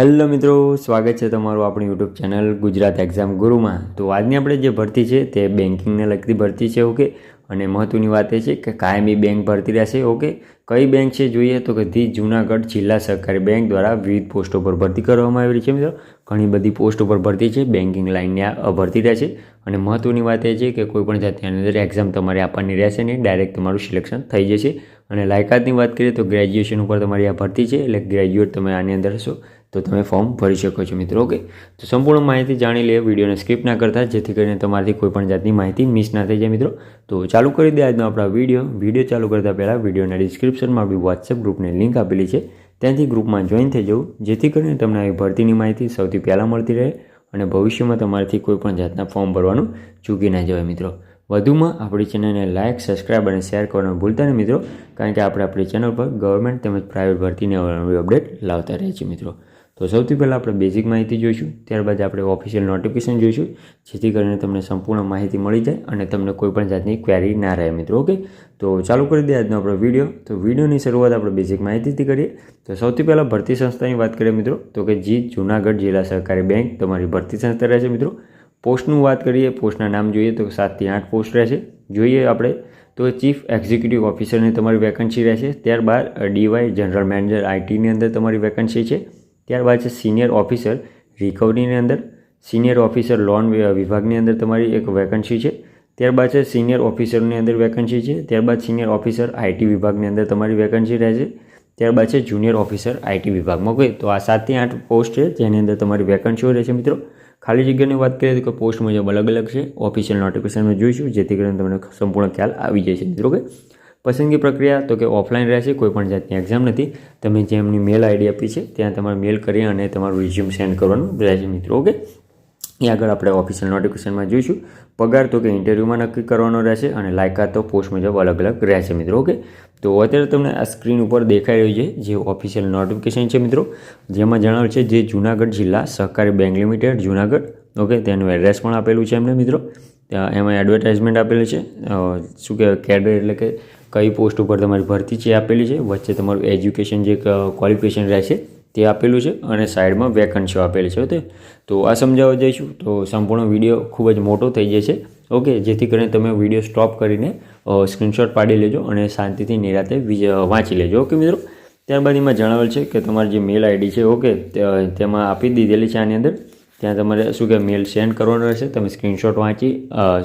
Hello મિત્રો, સ્વાગત છે તમારું આપણી યુટ્યુબ ચેનલ ગુજરાત એક્ઝામ ગુરુમાં તો આજની આપણે જે ભરતી છે તે બેન્કિંગને લગતી ભરતી છે, ઓકે? અને મહત્ત્વની વાત એ છે કે કાયમી બેંક ભરતી રહેશે, ઓકે? કઈ બેંક છે જોઈએ તો કે જૂનાગઢ જિલ્લા સહકારી બેંક દ્વારા વિવિધ પોસ્ટો પર ભરતી કરવામાં આવી રહી છે, મિત્રો. ઘણી બધી પોસ્ટ ઉપર ભરતી છે બેન્કિંગ લાઇનની ભરતી રહેશે. અને મહત્ત્વની વાત એ છે કે કોઈપણ જાતની અંદર એક્ઝામ તમારે આપવાની રહેશે નહીં ડાયરેક્ટ તમારું સિલેક્શન થઈ જશે. અને લાયકાતની વાત કરીએ તો ગ્રેજ્યુએશન ઉપર તમારી આ ભરતી છે, એટલે ગ્રેજ્યુએટ તમે આની અંદર હશો. તો તમે ફોર્મ ભરી શકો છો મિત્રો, ઓકે? તો સંપૂર્ણ માહિતી જાણી લે, વિડીયોને સ્કીપ ના કરતા, જેથી કરીને તમારાથી કોઈપણ જાતની માહિતી મિસ ના થઈ જાય મિત્રો. તો ચાલુ કરી દે આજનો આપણા વીડિયો. વીડિયો ચાલુ કરતાં પહેલાં વિડીયોના ડિસ્ક્રિપ્શનમાં આપણી વોટ્સએપ ગ્રુપની લિંક આપેલી છે. ત્યાંથી ગ્રુપમાં જોઈન થઈ જવું, જેથી કરીને તમને આવી ભરતીની માહિતી સૌથી પહેલાં મળતી રહે અને ભવિષ્યમાં તમારાથી કોઈપણ જાતના ફોર્મ ભરવાનું ચૂકી ના જવાય મિત્રો. વધુમાં આપણી ચેનલને લાઇક સબસ્ક્રાઇબ અને શેર કરવાનું ભૂલતા નહીં મિત્રો, કારણ કે આપણે આપણી ચેનલ પર ગવર્મેન્ટ તેમજ પ્રાઇવેટ ભરતીને અપડેટ લાવતા રહીએ છીએ મિત્રો. તો સૌથી પહેલાં આપણે બેઝિક માહિતી જોઈશું, ત્યારબાદ આપણે ઓફિશિયલ નોટિફિકેશન જોઈશું, જેથી કરીને તમને સંપૂર્ણ માહિતી મળી જાય અને તમને કોઈપણ જાતની ક્વેરી ના રહે મિત્રો ઓકે તો ચાલુ કરી દે આજનો આપણો વીડિયો તો વિડીયોની શરૂઆત આપણે બેઝિક માહિતીથી કરીએ. તો સૌથી પહેલાં ભરતી સંસ્થાની વાત કરીએ મિત્રો, તો કે જી જૂનાગઢ જિલ્લા સહકારી બેંક તમારી ભરતી સંસ્થા રહેશે મિત્રો. પોસ્ટનું વાત કરીએ, પોસ્ટના નામ જોઈએ તો સાતથી આઠ પોસ્ટ રહેશે. જોઈએ આપણે, તો ચીફ એક્ઝિક્યુટિવ ઓફિસરની તમારી વેકન્સી રહેશે. ત્યારબાદ ડીવાય જનરલ મેનેજર આઈટીની અંદર તમારી વેકન્સી છે. ત્યારબાદ છે સિનિયર ઓફિસર. રિકવરીની અંદર સિનિયર ઓફિસર લોન વિભાગની અંદર તમારી એક વેકન્સી છે. ત્યારબાદ છે સિનિયર ઓફિસરની અંદર વેકન્સી છે. ત્યારબાદ સિનિયર ઓફિસર આઈટી વિભાગની અંદર તમારી વેકન્સી રહેશે ત્યારબાદ છે જુનિયર ઓફિસર આઈટી વિભાગમાં કોઈ. તો આ સાતથી આઠ પોસ્ટ છે જેની અંદર તમારી વેકન્સીઓ રહેશે મિત્રો. ખાલી જગ્યાની વાત કરીએ તો પોસ્ટ મુજબ અલગ અલગ છે. ઓફિશિયલ નોટિફિકેશનમાં જોઈશું, જેથી કરીને તમને સંપૂર્ણ ખ્યાલ આવી જશે મિત્રો ઓકે પસંદગી પ્રક્રિયા તો કે ઓફલાઈન રહેશે કોઈપણ જાતની એક્ઝામ નથી. તમે જે એમની મેલ આઈડી આપી છે, ત્યાં તમારે મેલ કરી અને તમારું રિઝ્યુમ સેન્ડ કરવાનું. રહેશે મિત્રો ઓકે એ આગળ આપણે ઓફિશિયલ નોટિફિકેશનમાં જોઈશું. પગાર તો કે ઇન્ટરવ્યૂમાં નક્કી કરવાનો રહેશે અને લાયકાત તો પોસ્ટ મુજબ અલગ અલગ રહેશે મિત્રો ઓકે તો અત્યારે તમને આ સ્ક્રીન ઉપર દેખાઈ રહ્યું છે, જે ઓફિશિયલ નોટિફિકેશન છે મિત્રો. જેમાં જણાવ્યું છે જે જૂનાગઢ જિલ્લા સહકારી બેંક લિમિટેડ, જૂનાગઢ ઓકે તેનું એડ્રેસ પણ આપેલું છે એમને મિત્રો. એમાં એડવર્ટાઇઝમેન્ટ આપેલું છે. શું કહેવાય કેડર એટલે કે કઈ પોસ્ટ ઉપર તમારી ભરતી છે આપેલી છે, વચ્ચે તમારું એજ્યુકેશન જે ક્વોલિફિકેશન રહેશે તે આપેલું છે અને સાઈડમાં વેકન્સીઓ આપેલી છે, ઓકે? તો આ સમજાવવા જઈશું. તો સંપૂર્ણ વીડિયો ખૂબ જ મોટો થઈ જશે, ઓકે? જેથી કરીને તમે વીડિયો સ્ટોપ કરીને સ્ક્રીનશોટ પાડી લેજો અને શાંતિથી નિરાતે વાંચી લેજો, ઓકે મિત્રો? ત્યારબાદ એમાં જણાવેલ છે કે તમારી જે મેલ આઈડી છે, ઓકે તેમાં આપી દીધેલી છે આની અંદર. ત્યાં તમારે શું કે મેલ સેન્ડ કરવાનો રહેશે. તમે સ્ક્રીનશોટ વાંચી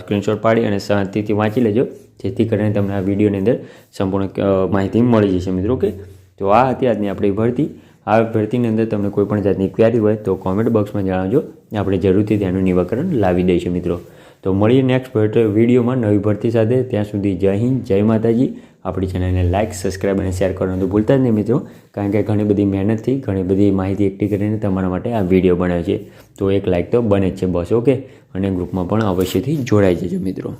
સ્ક્રીનશોટ પાડી અને શાંતિથી વાંચી લેજો. જેથી કરીને તમને આ વિડીયોની અંદર સંપૂર્ણ માહિતી મળી જશે મિત્રો, ઓકે? તો આ હતી આજની આપણી ભરતી. આ ભરતીની અંદર તમને કોઈપણ જાતની ક્વેરી હોય તો કોમેન્ટ બોક્સમાં જણાવજો. આપણે જરૂરથી તેનું નિવાકરણ લાવી દઈશું મિત્રો. તો મળીએ નેક્સ્ટ વિડીયોમાં નવી ભરતી સાથે. ત્યાં સુધી જય હિન્દ, જય માતાજી. આપણી ચેનલને લાઇક સબસ્ક્રાઈબ અને શેર કરવાનું તો ભૂલતા જ નહીં મિત્રો. કારણ કે ઘણી બધી મહેનતથી, ઘણી બધી માહિતી એકઠી કરીને તમારા માટે આ વીડિયો બનાવે છે. તો એક લાઇક તો બને જ છે બસ ઓકે અને ગ્રુપમાં પણ અવશ્યથી જોડાઈ જજો મિત્રો.